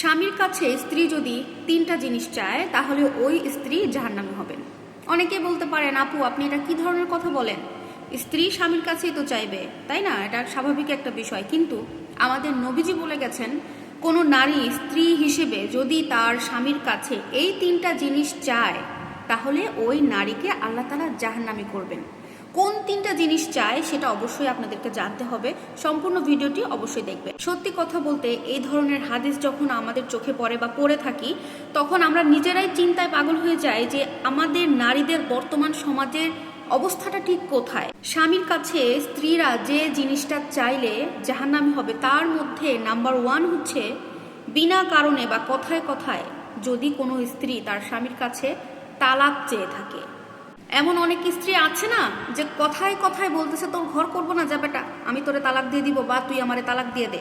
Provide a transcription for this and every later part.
স্বামীর কাছে স্ত্রী যদি তিনটা জিনিস চায়, তাহলে ওই স্ত্রী জাহান্নামী হবেন অনেকে বলতে পারেন, আপু, আপনি এটা কি ধরনের কথা বলেন? স্ত্রী স্বামীর কাছেই তো চাইবে, তাই না? এটা স্বাভাবিক একটা বিষয়। কিন্তু আমাদের নবীজি বলে গেছেন, কোনো নারী স্ত্রী হিসেবে যদি তার স্বামীর কাছে এই তিনটা জিনিস চায়, তাহলে ওই নারীকে আল্লাহ তালা জাহান্নামি করবেন। কোন তিনটা জিনিস চায় সেটা অবশ্যই আপনাদেরকে জানতে হবে। সম্পূর্ণ ভিডিওটি অবশ্যই দেখবে সত্যি কথা বলতে এই ধরনের হাদিস যখন আমাদের চোখে পড়ে বা পড়ে থাকি, তখন আমরা নিজেরাই চিন্তায় পাগল হয়ে যাই যে আমাদের নারীদের বর্তমান সমাজের অবস্থাটা ঠিক কোথায়? স্বামীর কাছে স্ত্রীরা যে জিনিসটা চাইলে জাহান্নামি হবে, তার মধ্যে নাম্বার ওয়ান হচ্ছে বিনা কারণে বা কথায় কথায় যদি কোনো স্ত্রী তার স্বামীর কাছে তালাক চেয়ে থাকে। এমন অনেক স্ত্রী আছে না যে কথায় কথায় বলতেছে, তোর ঘর করব না যা বেটা, আমি তোরে তালাক দিয়ে দিব, বা তুই আমারে তালাক দিয়ে দে।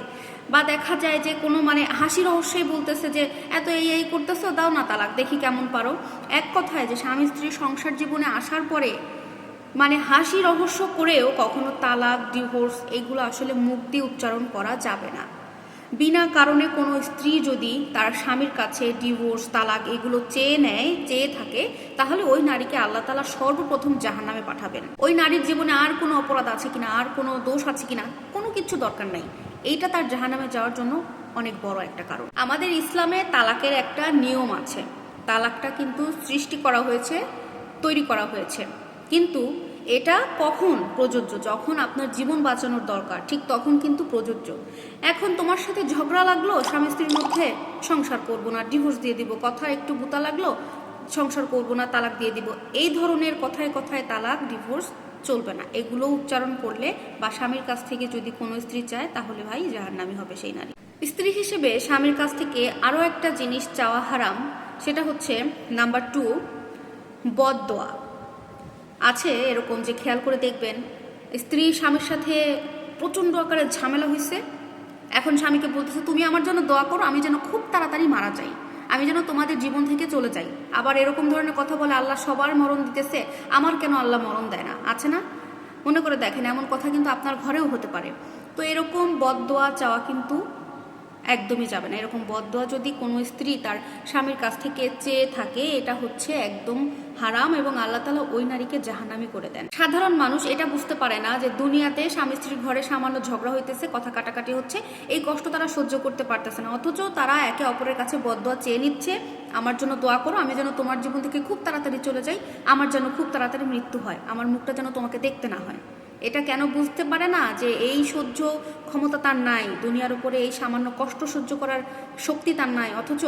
বা দেখা যায় যে কোনো মানে হাসি রহস্যই বলতেছে যে, এত এই এই করতেছো, দাও না তালাক, দেখি কেমন পারো। এক কথায় যে স্বামী স্ত্রী সংসার জীবনে আসার পরে মানে হাসি রহস্য করেও কখনো তালাক, ডিভোর্স এগুলো আসলে মুখ দিয়ে উচ্চারণ করা যাবে না। বিনা কারণে কোনো স্ত্রী যদি তার স্বামীর কাছে ডিভোর্স, তালাক এগুলো চেয়ে নেয়, চেয়ে থাকে, তাহলে ওই নারীকে আল্লাহ তালা সর্বপ্রথম জাহান্নামে পাঠাবেন। ওই নারীর জীবনে আর কোনো অপরাধ আছে কিনা, আর কোনো দোষ আছে কিনা, কোনো কিছু দরকার নাই। এইটা তার জাহান্নামে যাওয়ার জন্য অনেক বড় একটা কারণ। আমাদের ইসলামে তালাকের একটা নিয়ম আছে। তালাকটা কিন্তু সৃষ্টি করা হয়েছে, তৈরি করা হয়েছে। কিন্তু এটা কখন প্রযোজ্য? যখন আপনার জীবন বাঁচানোর দরকার, ঠিক তখন কিন্তু প্রযোজ্য। এখন তোমার সাথে ঝগড়া লাগল, স্বামী স্ত্রীর মধ্যে সংসার করব না ডিভোর্স দিয়ে দিব কথা একটু বুতা লাগল, সংসার করব না, তালাক দিয়ে দিব। এই ধরনের কথায় কথায় তালাক ডিভোর্স চলবে না। এগুলো উচ্চারণ করলে বা স্বামীর কাছ থেকে যদি কোনো স্ত্রী চায়, তাহলে ভাই জাহান্নামি হবে সেই নারী। স্ত্রী হিসেবে স্বামীর কাছ থেকে আরও একটা জিনিস চাওয়া হারাম, সেটা হচ্ছে নাম্বার টু বদদোয়া। আছে এরকম যে খেয়াল করে দেখবেন, স্ত্রী স্বামীর সাথে প্রচণ্ড আকারে ঝামেলা হয়েছে এখন স্বামীকে বলতেছে, তুমি আমার জন্য দোয়া করো, আমি যেন খুব তাড়াতাড়ি মারা যাই। আমি যেন তোমাদের জীবন থেকে চলে যাই। আবার এরকম ধরনের কথা বলে আল্লাহ সবার মরণ দিতেছে, আমার কেন আল্লাহ মরণ দেয় না? আছে না? মনে করে দেখেন, এমন কথা কিন্তু আপনার ঘরেও হতে পারে। তো এরকম বদদোয়া চাওয়া কিন্তু একদমই যাবে না। এরকম বদদোয়া যদি কোনো স্ত্রী তার স্বামীর কাছ থেকে চেয়ে থাকে, এটা হচ্ছে একদম হারাম এবং আল্লাহ তালা ওই নারীকে জাহানামি করে দেন। সাধারণ মানুষ এটা বুঝতে পারে না যে দুনিয়াতে স্বামী স্ত্রীর ঘরে সামান্য ঝগড়া হইতেছে, কথা কাটাকাটি হচ্ছে, এই কষ্ট তারা সহ্য করতে পারতেছে না। অথচ তারা একে অপরের কাছে বদদোয়া চেয়ে নিচ্ছে, আমার জন্য দোয়া করো, আমি যেন তোমার জীবন থেকে খুব তাড়াতাড়ি চলে যাই, আমার যেন খুব তাড়াতাড়ি মৃত্যু হয়, আমার মুখটা যেন তোমাকে দেখতে না হয়। এটা কেন বুঝতে পারে না যে এই সহ্য ক্ষমতা তার নাই? দুনিয়ার উপরে এই সামান্য কষ্ট সহ্য করার শক্তি তার নাই। অথচ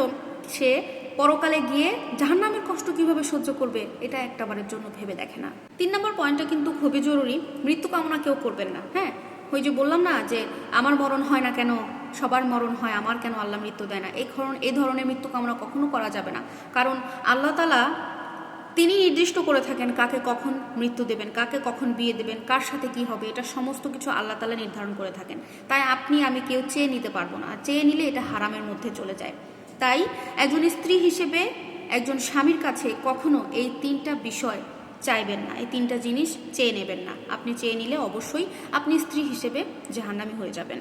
সে পরকালে গিয়ে জাহান্নামের কষ্ট কীভাবে সহ্য করবে, এটা একটাবারের জন্য ভেবে দেখে না। তিন নম্বর পয়েন্টটা কিন্তু খুবই জরুরি। মৃত্যু কামনা কেউ করবেন না হ্যাঁ? ওই যে বললাম না যে আমার মরণ হয় না কেন? সবার মরণ হয়, আমার কেন আল্লাহ মৃত্যু দেয় না? এই ধরন এই ধরনের মৃত্যু কামনা কখনো করা যাবে না। কারণ আল্লাহ তালা তিনি নির্দিষ্ট করে থাকেন কাকে কখন মৃত্যু দেবেন, কাকে কখন বিয়ে দেবেন, কার সাথে কি হবে, এটা সমস্ত কিছু আল্লাহ তালা নির্ধারণ করে থাকেন। তাই আপনি, আমি কেউ চেয়ে নিতে পারব না। চেয়ে নিলে এটা হারামের মধ্যে চলে যায়। তাই একজন স্ত্রী হিসেবে একজন স্বামীর কাছে কখনো এই তিনটা বিষয় চাইবেন না, এই তিনটা জিনিস চেয়ে নেবেন না। আপনি চেয়ে নিলে অবশ্যই আপনি স্ত্রী হিসেবে জাহান্নামি হয়ে যাবেন।